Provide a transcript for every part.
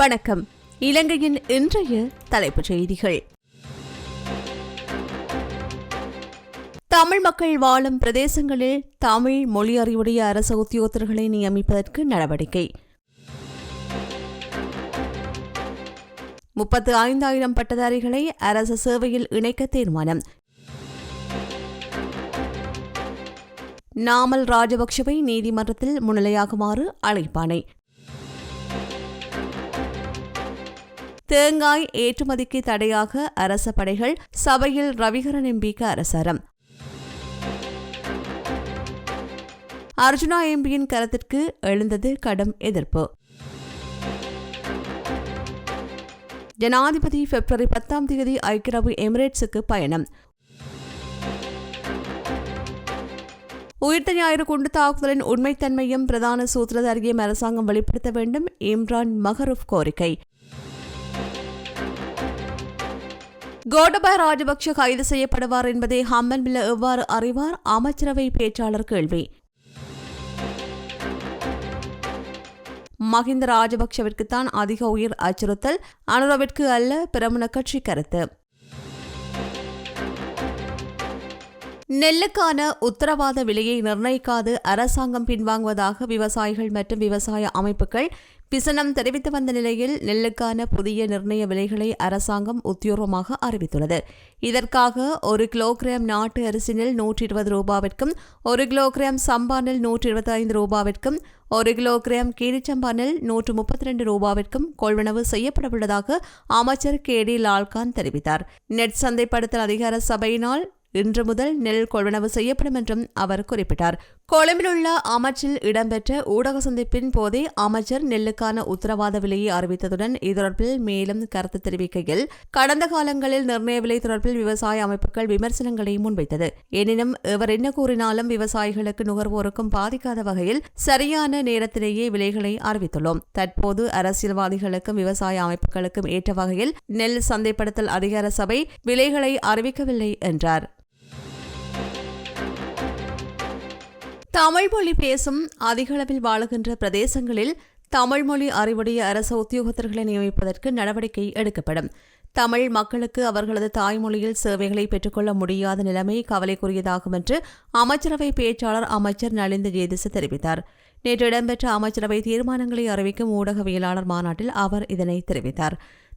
வணக்கம். இலங்கையின் இன்றைய தலைப்புச் செய்திகள். தமிழ் மக்கள் வாழும் பிரதேசங்களில் தமிழ் மொழி அறிவுடைய அரசு உத்தியோகத்தர்களை நியமிப்பதற்கு நடவடிக்கை. முப்பத்து ஐந்தாயிரம் பட்டதாரிகளை அரசு சேவையில் இணைக்க தீர்மானம். நாமல் ராஜபக்ஷவை நீதிமன்றத்தில் முன்னிலையாகுமாறு அழைப்பானை தேங்காய் ஏற்றுமதிக்கு தடையாக அரச படைகள் சபையில் ரவிகரன் எம்பிக்கு அரசரம். அர்ஜுனா எம்பியின் கருத்திற்கு எழுந்தது கடும் எதிர்ப்பு. ஜனாதிபதி பிப்ரவரி பத்தாம் தேதி ஐக்கியரபு எமிரேட்ஸுக்கு பயணம். உயிர்த்த ஞாயிறு குண்டு தாக்குதலின் உண்மைத்தன்மையும் பிரதான சூத்திரதாரியும் அரசாங்கம் வெளிப்படுத்த வேண்டும் இம்ரான் மஹரூப் கோரிக்கை. கோடபாய ராஜபக்ஷ கைது செய்யப்படுவார் என்பதை ஹம்மன் பில்ல எவ்வாறு அறிவார்? அமைச்சரவை பேச்சாளர் கேள்வி. மஹிந்த ராஜபக்ஷவிற்குத்தான் அதிக உயிர் அச்சுறுத்தல் அனுரவிற்கு அல்ல பிரமுன கட்சி கருத்து. நெல்லுக்கான உத்தரவாத விலையை நிர்ணயிக்காது அரசாங்கம் பின்வாங்குவதாக விவசாயிகள் மற்றும் விவசாய அமைப்புகள் பிசனம் தெரிவித்து வந்த நிலையில் நெல்லுக்கான புதிய நிர்ணய விலைகளை அரசாங்கம் உத்தியோகமாக அறிவித்துள்ளது. இதற்காக ஒரு கிலோகிராம் நாட்டு அரிசி நெல் நூற்றி இருபது ரூபாவிற்கும் ஒரு கிலோகிராம் சம்பா நெல் நூற்றி இருபத்தி ஐந்து ரூபாவிற்கும் ஒரு கிலோகிராம் கீரிச்சம்பா நெல் நூற்று முப்பத்தி ரெண்டு ரூபாவிற்கும் கொள்வனவு செய்யப்படவுள்ளதாக அமைச்சர் கே டி லால்கான் தெரிவித்தார். நெட் சந்தைப்படுத்தல் அதிகார சபையினால் இன்று முதல் நெல் கொள்வனவு செய்யப்படும் என்றும் அவர் குறிப்பிட்டார். கொழும்பிலுள்ள அமைச்சில் இடம்பெற்ற ஊடக சந்திப்பின் போதே அமைச்சர் நெல்லுக்கான உத்தரவாத விலையை அறிவித்ததுடன் இது தொடர்பில் மேலும் கருத்து தெரிவிக்கையில் கடந்த காலங்களில் நிர்ணய விலை தொடர்பில் விவசாய அமைப்புகள் விமர்சனங்களை முன்வைத்தது. எனினும் இவர் என்ன கூறினாலும் விவசாயிகளுக்கு நுகர்வோருக்கும் பாதிக்காத வகையில் சரியான நேரத்திலேயே விலைகளை அறிவித்துள்ளோம். தற்போது அரசியல்வாதிகளுக்கும் விவசாய அமைப்புகளுக்கும் ஏற்ற வகையில் நெல் சந்தைப்படுத்தல் அதிகார சபை விலைகளை அறிவிக்கவில்லை என்றார். தமிழ் மொழி பேசும் அதிகளவில் வாழுகின்ற பிரதேசங்களில் தமிழ் மொழி அறிவுடைய அரசு உத்தியோகத்தர்களை நியமிப்பதற்கு நடவடிக்கை எடுக்கப்படும். தமிழ் மக்களுக்கு அவர்களது தாய்மொழியில் சேவைகளை பெற்றுக்கொள்ள முடியாத நிலைமை கவலைக்குரியதாகும் என்று அமைச்சரவை பேச்சாளர் அமைச்சர் நலிந்த ஜேதிச தெரிவித்தார். நேற்று இடம்பெற்ற அமைச்சரவை தீர்மானங்களை அறிவிக்கும் ஊடகவியலாளர் மாநாட்டில் அவர் இதனை தெரிவித்தார்.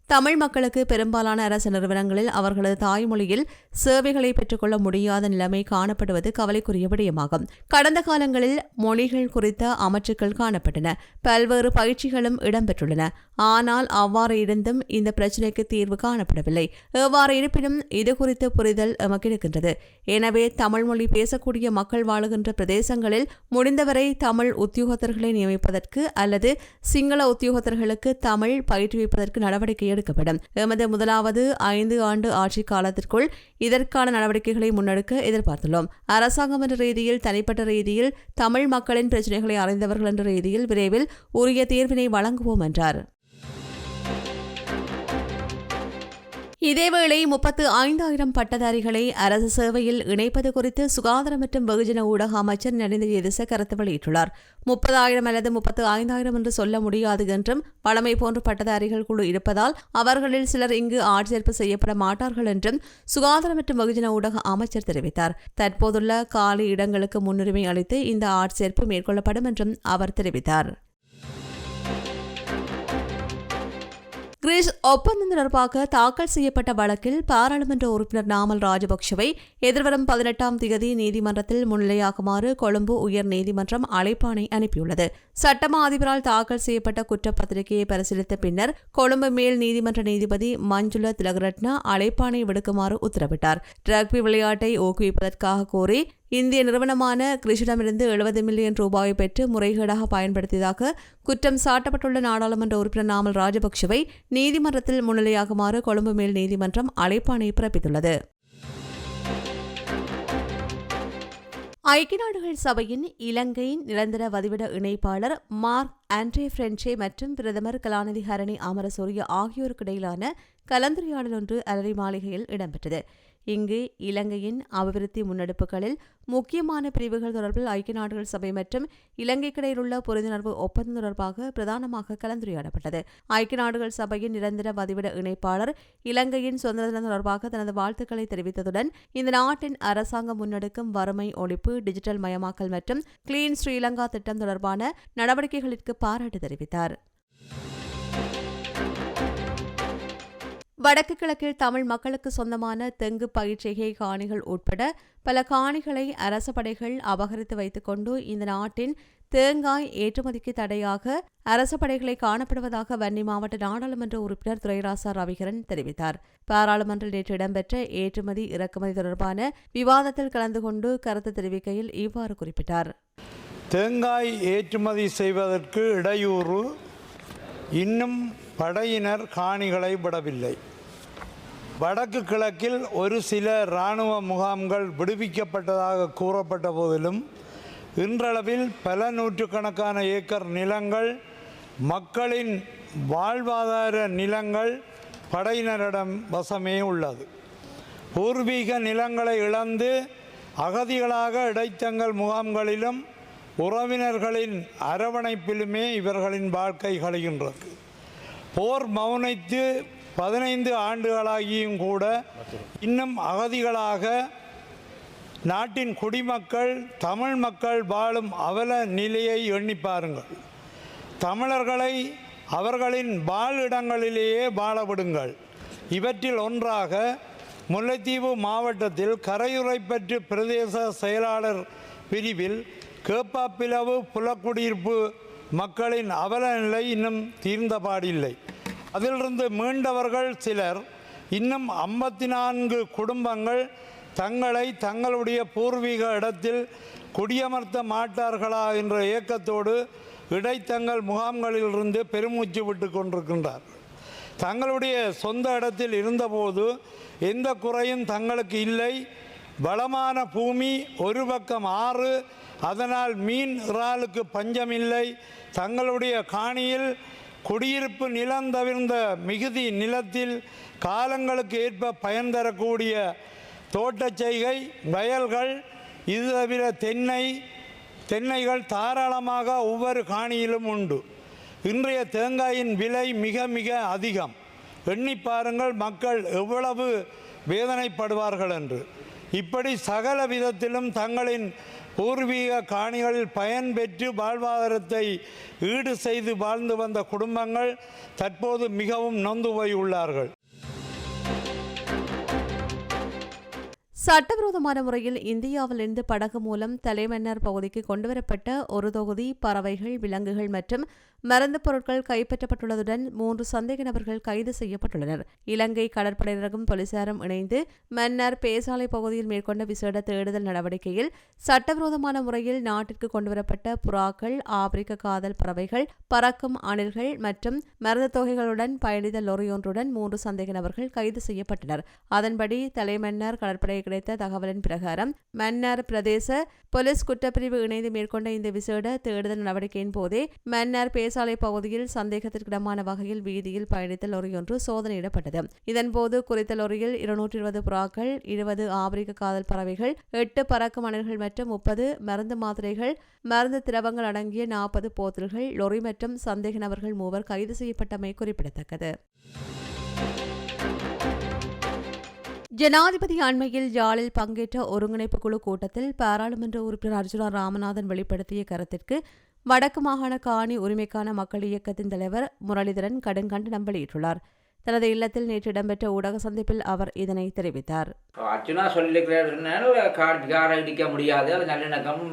தமிழ் மக்களுக்கு பெரும்பாலான அரசு நிறுவனங்களில் அவர்களது தாய்மொழியில் சேவைகளை பெற்றுக்கொள்ள முடியாத நிலைமை காணப்படுவது கவலைக்குரிய விடயமாகும் கடந்த காலங்களில் மொழிகள் குறித்த அமைச்சுக்கள் காணப்பட்டன. பல்வேறு பயிற்சிகளும் இடம்பெற்றுள்ளன. ஆனால் அவ்வாறு இருந்தும் இந்த பிரச்சினைக்கு தீர்வு காணப்படவில்லை. எவ்வாறு இருப்பினும் இது குறித்த புரிதல் எமக்கு இருக்கின்றது. எனவே தமிழ் மொழி பேசக்கூடிய மக்கள் வாழுகின்ற பிரதேசங்களில் முடிந்தவரை தமிழ் உத்தியோகத்தர்களை நியமிப்பதற்கு அல்லது சிங்கள உத்தியோகத்தர்களுக்கு தமிழ் பயிற்றுவிப்பதற்கு நடவடிக்கை எடுக்கப்படும் எமது முதலாவது ஐந்து ஆண்டு ஆட்சி காலத்திற்குள் இதற்கான நடவடிக்கைகளை முன்னெடுக்க எதிர்பார்த்துள்ளோம். அரசாங்கம் என்ற ரீதியில் தனிப்பட்ட ரீதியில் தமிழ் மக்களின் பிரச்சினைகளை அறிந்தவர்கள் என்ற ரீதியில் விரைவில் உரிய தீர்வினை வழங்குவோம் என்றார். இதேவேளை முப்பத்து ஐந்தாயிரம் பட்டதாரிகளை அரசு சேவையில் இணைப்பது குறித்து சுகாதார மற்றும் வெகுஜன ஊடக அமைச்சர் நரேந்திர எதிச கருத்து வெளியிட்டுள்ளார். முப்பதாயிரம் அல்லது முப்பத்து ஐந்தாயிரம் என்று சொல்ல முடியாது என்றும் பழமை போன்ற பட்டதாரிகள் குழு இருப்பதால் அவர்களில் சிலர் இங்கு ஆட்சேர்ப்பு செய்யப்பட மாட்டார்கள் என்றும் சுகாதார மற்றும் வெகுஜன ஊடக அமைச்சர் தெரிவித்தார். தற்போதுள்ள காலி இடங்களுக்கு முன்னுரிமை அளித்து இந்த ஆட்சேர்ப்பு மேற்கொள்ளப்படும் என்றும் அவர் தெரிவித்தார். கிரீஸ் ஒப்பந்தம் தொடர்பாக தாக்கல் செய்யப்பட்ட வழக்கில் பாராளுமன்ற உறுப்பினர் நாமல் ராஜபக்சவை எதிர்வரும் பதினெட்டாம் தேதி நீதிமன்றத்தில் முன்னிலையாகுமாறு கொழும்பு உயர் நீதிமன்றம் அழைப்பாணை அனுப்பியுள்ளது. சட்டமா அதிபரால் தாக்கல் செய்யப்பட்ட குற்றப்பத்திரிகையை பரிசீலித்த பின்னர் கொழும்பு மேல் நீதிமன்ற நீதிபதி மஞ்சுள திலகரட்னா அழைப்பாணை விடுக்குமாறு உத்தரவிட்டார். ரக்பி விளையாட்டை ஊக்குவிப்பதற்காக கோரி இந்திய நிறுவனமான கிருஷிடமிருந்து எழுபது மில்லியன் ரூபாயை பெற்று முறைகேடாக பயன்படுத்தியதாக குற்றம் சாட்டப்பட்டுள்ள நாடாளுமன்ற உறுப்பினர் நாமல் ராஜபக்சவை நீதிமன்றத்தில் முன்னிலையாகுமாறு கொழும்பு மேல் நீதிமன்றம் அழைப்பாணை பிறப்பித்துள்ளது. ஐக்கிய நாடுகள் சபையின் இலங்கையின் நிரந்தர வதிவிட இணைப்பாளர் மார்க் ஆண்ட்ரே பிரெஞ்சே மற்றும் பிரதமர் கலாநிதி ஹரணி அமரசூரிய ஆகியோருக்கு இடையிலான கலந்துரையாடல் ஒன்று அலரி மாளிகையில் இடம்பெற்றது. இங்கு இலங்கையின் அபிவிருத்தி முன்னெடுப்புகளில் முக்கியமான பிரிவுகள் தொடர்பில் ஐக்கிய நாடுகள் சபை மற்றும் இலங்கைக்கிடையிலுள்ள புரிந்துணர்வு ஒப்பந்தம் தொடர்பாக பிரதானமாக கலந்துரையாடப்பட்டது. ஐக்கிய நாடுகள் சபையின் நிரந்தர பதிவிட இணைப்பாளர் இலங்கையின் சுதந்திர தினம் தொடர்பாக தனது வாழ்த்துக்களை தெரிவித்ததுடன் இந்த நாட்டின் அரசாங்கம் முன்னெடுக்கும் வறுமை ஒழிப்பு டிஜிட்டல் மயமாக்கல் மற்றும் கிளீன் ஸ்ரீலங்கா திட்டம் தொடர்பான நடவடிக்கைகளுக்கு பாராட்டு தெரிவித்தார். வடக்கு கிழக்கில் தமிழ் மக்களுக்கு சொந்தமான தெங்கு பயிற்சிகை காணிகள் உட்பட பல காணிகளை அரச படைகள் அபகரித்து வைத்துக் கொண்டு இந்த நாட்டின் தேங்காய் ஏற்றுமதிக்கு தடையாக அரச படைகளை காணப்படுவதாக வன்னி மாவட்ட நாடாளுமன்ற உறுப்பினர் துரைராசா ரவிகரன் தெரிவித்தார். பாராளுமன்றில் நேற்று இடம்பெற்ற ஏற்றுமதி இறக்குமதி தொடர்பான விவாதத்தில் கலந்து கொண்டு கருத்து தெரிவிக்கையில் இவ்வாறு குறிப்பிட்டார். தேங்காய் ஏற்றுமதி செய்வதற்கு இடையூறு இன்னும் படையினர் காணிகளை விடவில்லை. வடக்கு கிழக்கில் ஒரு சில இராணுவ முகாம்கள் விடுவிக்கப்பட்டதாக கூறப்பட்ட போதிலும் இன்றளவில் பல நூற்றுக்கணக்கான ஏக்கர் நிலங்கள் மக்களின் வாழ்வாதார நிலங்கள் படையினரிடம் வசமே உள்ளது. பூர்வீக நிலங்களை இழந்து அகதிகளாக இடைத்தங்கல் முகாம்களிலும் உறவினர்களின் அரவணைப்பிலுமே இவர்களின் வாழ்க்கை கழிகின்றது. போர் மௌனித்து பதினைந்து ஆண்டுகளாகியும் கூட இன்னும் அகதிகளாக நாட்டின் குடிமக்கள் தமிழ் மக்கள் வாழும் அவல நிலையை எண்ணி பாருங்கள். தமிழர்களை அவர்களின் வாழிடங்களிலேயே வாழவிடுங்கள். இவற்றில் ஒன்றாக முல்லைத்தீவு மாவட்டத்தில் கரையுறைப்பற்று பிரதேச செயலாளர் பிரிவில் கேப்பாப்பிலவு புலக்குடியிருப்பு மக்களின் அவல நிலை இன்னும் தீர்ந்தபாடில்லை. அதிலிருந்து மீண்டவர்கள் சிலர் இன்னும் ஐம்பத்தி நான்கு குடும்பங்கள் தங்களை தங்களுடைய பூர்வீக இடத்தில் குடியமர்த்த மாட்டார்களா என்ற ஏக்கத்தோடு இடைத்தங்கள் முகாம்களிலிருந்து பெருமூச்சு விட்டு கொண்டிருக்கின்றார். தங்களுடைய சொந்த இடத்தில் இருந்தபோது எந்த குறையும் தங்களுக்கு இல்லை. வளமான பூமி ஒரு பக்கம் ஆறு அதனால் மீன் இறாலுக்கு பஞ்சமில்லை. தங்களுடைய காணியில் குடியிருப்பு நிலம் தவிர்ந்த மிகுதி நிலத்தில் காலங்களுக்கு ஏற்ப பயன் தரக்கூடிய தோட்டச் செய்கை வயல்கள் இது தவிர தென்னை தென்னைகள் தாராளமாக ஒவ்வொரு காணியிலும் உண்டு. இன்றைய தேங்காயின் விலை மிக மிக அதிகம். எண்ணி பாருங்கள் மக்கள் எவ்வளவு வேதனைப்படுவார்கள் என்று. இப்படி சகல விதத்திலும் தங்களின் பூர்வீக காணிகளில் பயன் பெற்று வாழ்வாதாரத்தை ஈடு செய்து வாழ்ந்து வந்த குடும்பங்கள் தற்போது மிகவும் நொந்து போய் உள்ளார்கள் சட்டவிரோதமான முறையில் இந்தியாவிலிருந்து படகு மூலம் தலைமன்னார் பகுதிக்கு கொண்டுவரப்பட்ட ஒரு தொகுதி பறவைகள் விலங்குகள் மற்றும் மருந்துப் பொருட்கள் கைப்பற்றப்பட்டுள்ளதுடன் மூன்று சந்தேக நபர்கள் கைது செய்யப்பட்டுள்ளனர். இலங்கை கடற்படையினரும் போலீசாரும் இணைந்து மன்னார் பேசாலை பகுதியில் மேற்கொண்ட விசேட தேடுதல் நடவடிக்கையில் சட்டவிரோதமான முறையில் நாட்டிற்கு கொண்டுவரப்பட்ட புறாக்கள் ஆப்பிரிக்க காதல் பறவைகள் பறக்கும் அணில்கள் மற்றும் மருந்து தொகைகளுடன் பயணித்த லொரியொன்றுடன் மூன்று சந்தேக நபர்கள் கைது செய்யப்பட்டனர். அதன்படி தலைமன்னார் கடற்படை கிடைத்த தகவலின் பிரகாரம் மன்னார் பிரதேச போலீஸ் குற்றப்பிரிவு இணைந்து மேற்கொண்ட இந்த விசேட தேடுதல் நடவடிக்கையின் போதே மன்னார் பேசாலை பகுதியில் சந்தேகத்திற்கிடமான வகையில் வீதியில் பயணித்த லொரியொன்று சோதனையிடப்பட்டது. இதன்போது குறித்த லொரியில் இருநூற்றி இருபது புறாக்கள் இருபது ஆப்பிரிக்க காதல் பறவைகள் எட்டு பறக்கு அணில்கள் மற்றும் முப்பது மருந்து மாத்திரைகள் மருந்து திரவங்கள் அடங்கிய நாற்பது போத்தல்கள் லொரி மற்றும் சந்தேக நபர்கள் மூவர் கைது செய்யப்பட்டமை குறிப்பிடத்தக்கது. ஜனாதிபதி அண்மையில் யாழில் பங்கேற்ற ஒருங்கிணைப்பு குழு கூட்டத்தில் பாராளுமன்ற உறுப்பினர் அர்ஜுனா ராமநாதன் வெளிப்படுத்திய கருத்திற்கு வடக்கு மாகாண காணி உரிமைக்கான மக்கள் இயக்கத்தின் தலைவர் முரளிதரன் கடும் கண்டனம் வெளியிட்டுள்ளார். தனது இல்லத்தில் நேற்று இடம்பெற்ற ஊடக சந்திப்பில் அவர் இதனை தெரிவித்தார். அர்ஜுனா சொல்லியிருக்கிறார் கார் இடிக்க முடியாது. அது நல்லிணக்கம்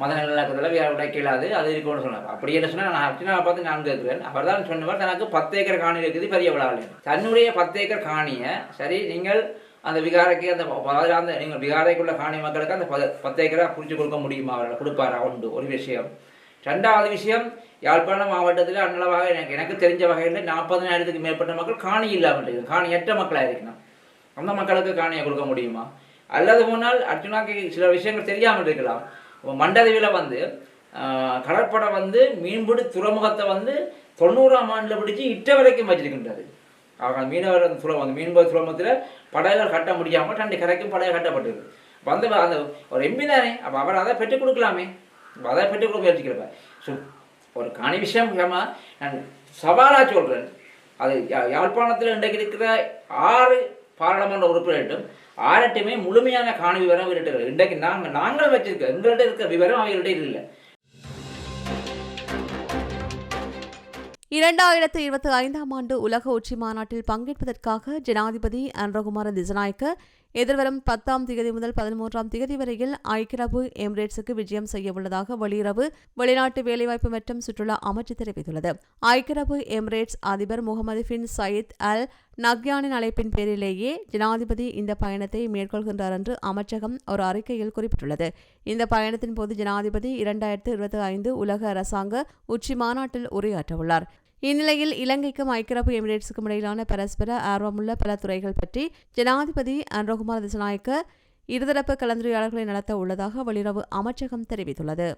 மத நல்லிணக்கத்தில் வேற உடைக்கலாது அது இருக்கும்னு சொன்னார். அப்படி என்ன சொன்னால் நான் அர்ஜுனாவை பார்த்து நான் கேட்கிறேன். அவர் தான் சொன்னவர் தனக்கு பத்து ஏக்கர் காணி இருக்குது பெரிய விழாவில். தன்னுடைய பத்து ஏக்கர் காணியை சரி நீங்கள் அந்த விகாரைக்கு அந்த அந்த நீங்கள் விகாரைக்குள்ள காணி மக்களுக்கு அந்த பத பத்து ஏக்கரை கொடுக்க முடியுமா? அவர்கள் கொடுப்பாரா? உண்டு. ஒரு விஷயம். ரெண்டாவது விஷயம் யாழ்ப்பாணம் மாவட்டத்தில் அன்னளவாக எனக்கு எனக்கு தெரிஞ்ச வகையில் நாற்பதனாயிரத்துக்கு மேற்பட்ட மக்கள் காணி இல்லாமல் இருக்கு காணியற்ற மக்களாக இருக்கணும் அந்த மக்களுக்கு காணியை கொடுக்க முடியுமா? அல்லது போனால் அர்ஜுனாக்கு சில விஷயங்கள் தெரியாமல் இருக்கலாம். மண்டதவியில் வந்து கடற்படை வந்து மீன்பிடி துறைமுகத்தை வந்து தொண்ணூறாம் ஆண்டில் பிடிச்சி இட்ட வரைக்கும் வச்சிருக்கின்றது. அவங்க மீனவர் அந்த சுலபம் அந்த மீன்பது சுலபத்தில் படகுகள் கட்ட முடியாமல் ரெண்டு கரைக்கும் படகு கட்டப்பட்டிருக்கு வந்த அந்த ஒரு எம்பி தானே அப்போ அவர் அதை பெற்றுக் கொடுக்கலாமே? அதை பெற்றுக் கொடுக்க முயற்சிக்கிறப்ப ஸோ ஒரு காணி விஷயம் நான் சவாலாக சொல்கிறேன் அது யா- யாழ்ப்பாணத்தில் இன்றைக்கு இருக்கிற ஆறு பாராளுமன்ற உறுப்பினர்கிட்டும் ஆரட்டுமே முழுமையான காணி விவரம் இவர்கிட்ட இன்றைக்கு நாங்கள் நாங்கள் வச்சிருக்க எங்கள்கிட்ட இருக்க விவரம் அவங்கள்ட்ட இல்லை. இரண்டாயிரத்து இருபத்தி ஐந்தாம் ஆண்டு உலக உச்சி மாநாட்டில் பங்கேற்பதற்காக ஜனாதிபதி அன்ரகுமார திசநாயக்க எதிர்வரும் பத்தாம் திகதி முதல் பதிமூன்றாம் திகதி வரையில் ஐக்கிய அரபு எமிரேட்ஸுக்கு விஜயம் செய்யவுள்ளதாக வெளியுறவு வெளிநாட்டு வேலைவாய்ப்பு மற்றும் சுற்றுலா அமைச்சு தெரிவித்துள்ளது. ஐக்கிய அரபு எமிரேட்ஸ் அதிபர் முகமது பின் சயீத் அல் நக்யானின் அழைப்பின் பேரிலேயே ஜனாதிபதி இந்த பயணத்தை மேற்கொள்கின்றார் என்று அமைச்சகம் ஒரு அறிக்கையில் குறிப்பிட்டுள்ளது. இந்த பயணத்தின் போது ஜனாதிபதி இரண்டாயிரத்து இருபத்தி ஐந்து உலக அரசாங்க உச்சி மாநாட்டில் உரையாற்றவுள்ளார். இந்நிலையில் இலங்கைக்கும் ஐக்கிய அரபு எமிரேட்ஸுக்கும் இடையிலான பரஸ்பர ஆர்வமுள்ள பல துறைகள் பற்றி ஜனாதிபதி அன்ரகுமார் திசநாயக்க இருதரப்பு கலந்துரையாடல்களை நடத்த உள்ளதாக வெளியுறவு அமைச்சகம் தெரிவித்துள்ளது.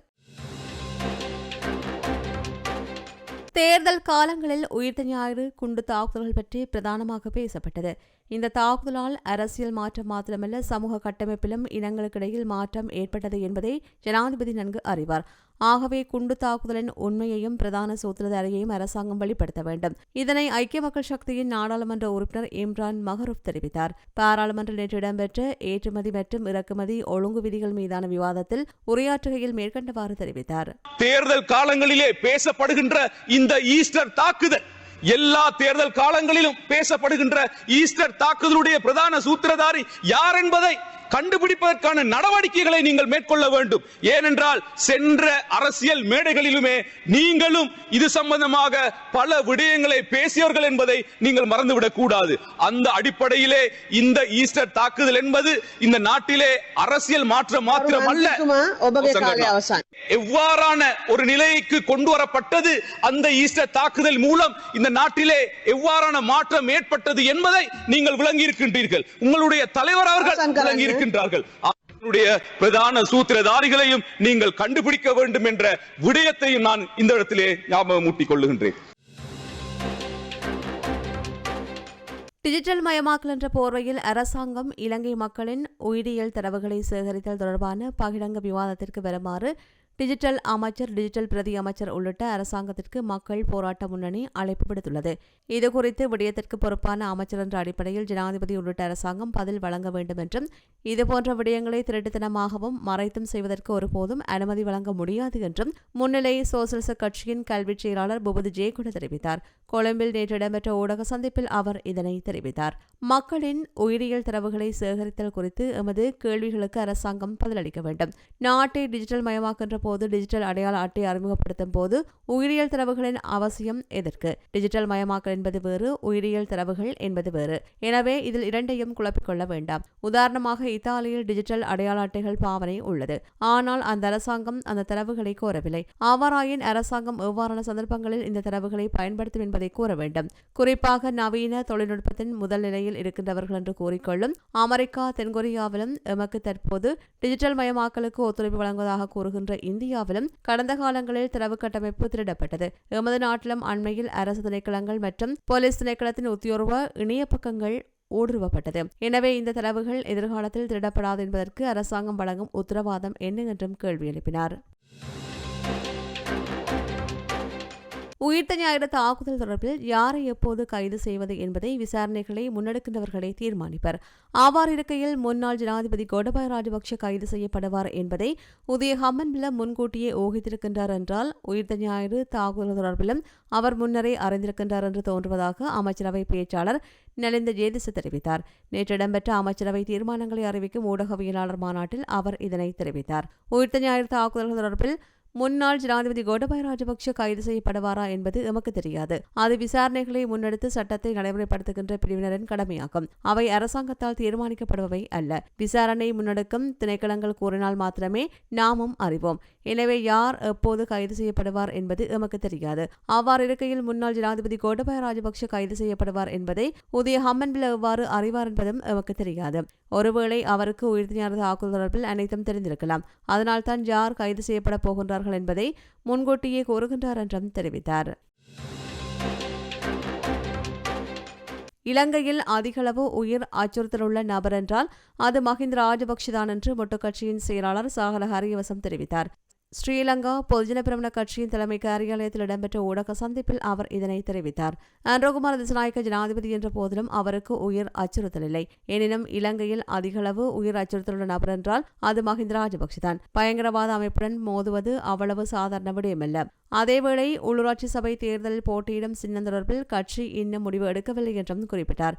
தேர்தல் காலங்களில் உயிர்த்த ஞாயிறு குண்டு தாக்குதல்கள் பற்றி பிரதானமாக பேசப்பட்டது. இந்த தாக்குதலால் அரசியல் மாற்றம் மாத்திரமல்ல சமூக கட்டமைப்பிலும் இனங்களுக்கிடையில் மாற்றம் ஏற்பட்டது என்பதை ஜனாதிபதி நன்கு அறிவார். ஆகவே குண்டு தாக்குதலின் உண்மையையும் பிரதான சூத்திரதாரியையும் அரசாங்கம் வெளிப்படுத்த வேண்டும். இதனை ஐக்கிய மக்கள் சக்தியின் நாடாளுமன்ற உறுப்பினர் இம்ரான் மஹரூப் தெரிவித்தார். பாராளுமன்ற நேற்று இடம்பெற்ற ஏற்றுமதி மற்றும் இறக்குமதி ஒழுங்கு விதிகள் மீதான விவாதத்தில் உரையாற்றுகையில் மேற்கண்டவாறு தெரிவித்தார். தேர்தல் காலங்களிலே பேசப்படுகின்ற இந்த ஈஸ்டர் தாக்குதல் எல்லா தேர்தல் காலங்களிலும் பேசப்படுகின்ற ஈஸ்டர் தாக்குதலுடைய பிரதான சூத்திரதாரி யார் என்பதை கண்டுபிடிப்பதற்கான நடவடிக்கைகளை நீங்கள் மேற்கொள்ள வேண்டும் ஏனென்றால் சென்ற அரசியல் மேடைகளிலுமே நீங்களும் இது சம்பந்தமாக பல விடயங்களை பேசியவர்கள் என்பதை நீங்கள் மறந்துவிடக் கூடாது அந்த அடிப்படையிலே இந்த ஈஸ்டர் தாக்குதல் என்பது இந்த நாட்டிலே அரசியல் மாற்றம் மாத்திரமல்ல எவ்வாறான ஒரு நிலைக்கு கொண்டு வரப்பட்டது அந்த ஈஸ்டர் தாக்குதல் மூலம் இந்த நாட்டிலே எவ்வாறான மாற்றம் ஏற்பட்டது என்பதை நீங்கள் விளங்கி இருக்கின்றீர்கள் உங்களுடைய தலைவர் அவர்கள் விளங்கி இருக்கின்றார்கள் பிரதான சூத்திரதாரிகளையும் நீங்கள் கண்டுபிடிக்க வேண்டும் என்ற விடயத்தையும் நான் இந்த இடத்திலே ஞாபகம் மூட்டிக் கொள்ளுகின்றேன் டிஜிட்டல் மயமாக்கல் என்ற போர்வையில் அரசாங்கம் இலங்கை மக்களின் உயிரியல் தரவுகளை சேகரித்தல் தொடர்பான பகிரங்க விவாதத்திற்கு வருமாறு டிஜிட்டல் அமைச்சர் டிஜிட்டல் பிரதி அமைச்சர் உள்ளிட்ட அரசாங்கத்திற்கு மக்கள் போராட்ட முன்னணி அழைப்பு விடுத்துள்ளது. இதுகுறித்து விடயத்திற்கு பொறுப்பான அமைச்சர் என்ற அடிப்படையில் ஜனாதிபதி உள்ளிட்ட அரசாங்கம் பதில் வழங்க வேண்டும் என்றும் இதுபோன்ற விடயங்களை திருட்டுத்தனமாகவும் மறைத்தும் செய்வதற்கு ஒருபோதும் அனுமதி வழங்க முடியாது என்றும் முன்னிலை சோசலிச கட்சியின் கல்விச் செயலாளர் புபது ஜெயகுட தெரிவித்தார். கொழும்பில் நேற்று இடம்பெற்ற ஊடக சந்திப்பில் அவர் இதனை தெரிவித்தார். மக்களின் உயிரியல் தரவுகளை சேகரித்தல் குறித்து எமது கேள்விகளுக்கு அரசாங்கம் பதிலளிக்க வேண்டும். நாட்டை டிஜிட்டல் மயமாக்கின்ற போது டிஜிட்டல் அடையாள அட்டை அறிமுகப்படுத்தும் போது உயிரியல் தரவுகளின் அவசியம் எதற்கு? டிஜிட்டல் மயமாக்கல் என்பது வேறு உயிரியல் தரவுகள் என்பது வேறு. எனவே இதில் இரண்டையும் குழப்பிக்கொள்ள வேண்டாம். உதாரணமாக இத்தாலியில் டிஜிட்டல் அடையாள அட்டைகள் பாவனை உள்ளது. ஆனால் அந்த அரசாங்கம் அந்த தரவுகளை கோரவில்லை. அவராயின் அரசாங்கம் எவ்வாறான சந்தர்ப்பங்களில் இந்த தரவுகளை பயன்படுத்தும் என்பதை கூற வேண்டும். குறிப்பாக நவீன தொழில்நுட்பத்தின் முதல் நிலையில் இருக்கின்றவர்கள் என்று கூறிக்கொள்ளும் அமெரிக்கா தென்கொரியாவிலும் எமக்கு தற்போது டிஜிட்டல் மயமாக்கலுக்கு ஒத்துழைப்பு வழங்குவதாக கூறுகின்ற இந்தியாவிலும் கடந்த காலங்களில் தரவு கட்டமைப்பு திருடப்பட்டது. எமது நாட்டிலும் அண்மையில் அரசு திணைக்களங்கள் மற்றும் போலீஸ் திணைக்களத்தின் உத்தியோர்வ இணைய பக்கங்கள் ஊடுருவப்பட்டது. எனவே இந்த தரவுகள் எதிர்காலத்தில் திருடப்படாது என்பதற்கு அரசாங்கம் வழங்கும் உத்தரவாதம் என்ன என்றும் கேள்வி எழுப்பினார். உயிர்த்த ஞாயிறு தாக்குதல் தொடர்பில் யாரை எப்போது கைது செய்வது என்பதை விசாரணைகளை முன்னெடுக்கின்றவர்களே தீர்மானிப்பர். அவ்வாறு இருக்கையில் முன்னாள் ஜனாதிபதி கோடபாய ராஜபக்ஷ கைது செய்யப்படுவார் என்பதை உதய ஹம்மன்பில முன்கூட்டியே ஊகித்திருக்கின்றார் என்றால் உயிர்த்த ஞாயிறு தாக்குதல் தொடர்பிலும் அவர் முன்னரே அறிந்திருக்கின்றார் என்று தோன்றுவதாக அமைச்சரவை பேச்சாளர் நலிந்த ஜேதிச தெரிவித்தார். நேற்று இடம்பெற்ற அமைச்சரவை தீர்மானங்களை அறிவிக்கும் ஊடகவியலாளர் மாநாட்டில் அவர் இதனை தெரிவித்தார். உயிர்த்த ஞாயிறு தாக்குதல்கள் தொடர்பில் முன்னாள் ஜனாதிபதி கோடபாய ராஜபக்ஷ கைது செய்யப்படுவாரா என்பது எமக்கு தெரியாது. அது விசாரணைகளை முன்னெடுத்து சட்டத்தை நடைமுறைப்படுத்துகின்ற பிரிவினரின் கடமையாகும். அவை அரசாங்கத்தால் தீர்மானிக்கப்படுபவை அல்ல. விசாரணை முன்னெடுக்கும் திணைக்களங்கள் கூறினால் மாத்திரமே நாமும் அறிவோம். எனவே யார் எப்போது கைது செய்யப்படுவார் என்பது எமக்கு தெரியாது. அவ்வாறு இருக்கையில் முன்னாள் ஜனாதிபதி கோடபாய ராஜபக்ஷ கைது செய்யப்படுவார் என்பதை உதய ஹம்மன்பில் எவ்வாறு அறிவார் என்பதும் எமக்கு தெரியாது. ஒருவேளை அவருக்கு உயிர்த்தியானது தாக்குதல் தொடர்பில் அனைத்தும் தெரிந்திருக்கலாம். அதனால்தான் யார் கைது செய்யப்பட போகின்றார்கள் என்பதை முன்கூட்டியே கூறுகின்றார் என்றும் தெரிவித்தார். இலங்கையில் அதிகளவு உயிர் அச்சுறுத்தலுள்ள நபர் என்றால் அது மஹிந்த ராஜபக்ஷதான் என்று மொட்டு கட்சியின் செயலாளர் சாகல ஹரியவசம் தெரிவித்தார். ஸ்ரீலங்கா பொதுஜன பிரமண கட்சியின் தலைமை காரியாலயத்தில் இடம்பெற்ற ஊடக சந்திப்பில் அவர் இதனை தெரிவித்தார். அன்ரோகுமார் திசநாயக்க ஜனாதிபதி என்ற போதிலும் அவருக்கு உயிர் அச்சுறுத்தல் இல்லை எனினும் இலங்கையில் அதிகளவு உயிர் அச்சுறுத்தலுள்ள நபர் என்றால் அது மஹிந்த ராஜபக்ஷதான் பயங்கரவாத அமைப்புடன் மோதுவது அவ்வளவு சாதாரண விடயமல்ல. அதேவேளை உள்ளூராட்சி சபை தேர்தலில் போட்டியிடும் சின்னம் தொடர்பில் கட்சி இன்னும் முடிவு எடுக்கவில்லை என்றும் குறிப்பிட்டார்.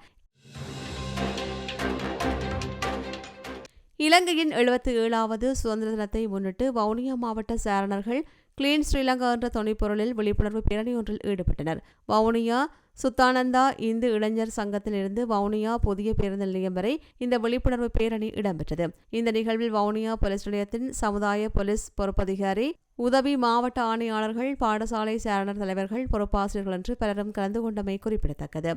இலங்கையின் எழுபத்தி ஏழாவது சுதந்திர தினத்தை முன்னிட்டு வவுனியா மாவட்ட சேரணர்கள் கிளீன் ஸ்ரீலங்கா என்ற துணைப்பொருளில் விழிப்புணர்வு பேரணி ஒன்றில் ஈடுபட்டனர். வவுனியா சுத்தானந்தா இந்து இளைஞர் சங்கத்திலிருந்து வவுனியா புதிய பேருந்து நிலையம் வரை இந்த விழிப்புணர்வு பேரணி இடம்பெற்றது. இந்த நிகழ்வில் வவுனியா போலீஸ் நிலையத்தின் சமுதாய போலீஸ் பொறுப்பதிகாரி உதவி மாவட்ட ஆணையாளர்கள் பாடசாலை சேரணர் தலைவர்கள் பொறுப்பாசிரியர்கள் என்று பலரும் கலந்து கொண்டமை குறிப்பிடத்தக்கது.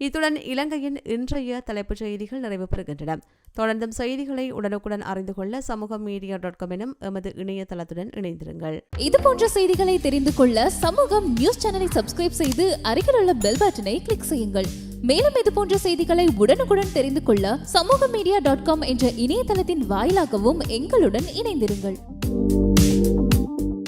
இத்துடன் இலங்கையின் இன்றைய தலைப்புச் செய்திகள் நிறைவு பெறுகின்றன. தொடர்ந்தும் செய்திகளை உடனுக்குடன் அறிந்து கொள்ள சமூக மீடியா டாட் காம் எனும் எமது இணையதளத்துடன் இணைந்திருங்கள். இது போன்ற செய்திகளை தெரிந்து கொள்ள சமூகம் நியூஸ் சேனலை சப்ஸ்கிரைப் செய்து அருகில் உள்ள பெல் பட்டனை கிளிக் செய்யுங்கள். மேலும் இது போன்ற செய்திகளை உடனுக்குடன் தெரிந்து கொள்ள சமூக மீடியா டாட் காம் என்ற இணையதளத்தின் வாயிலாகவும் எங்களுடன் இணைந்திருங்கள்.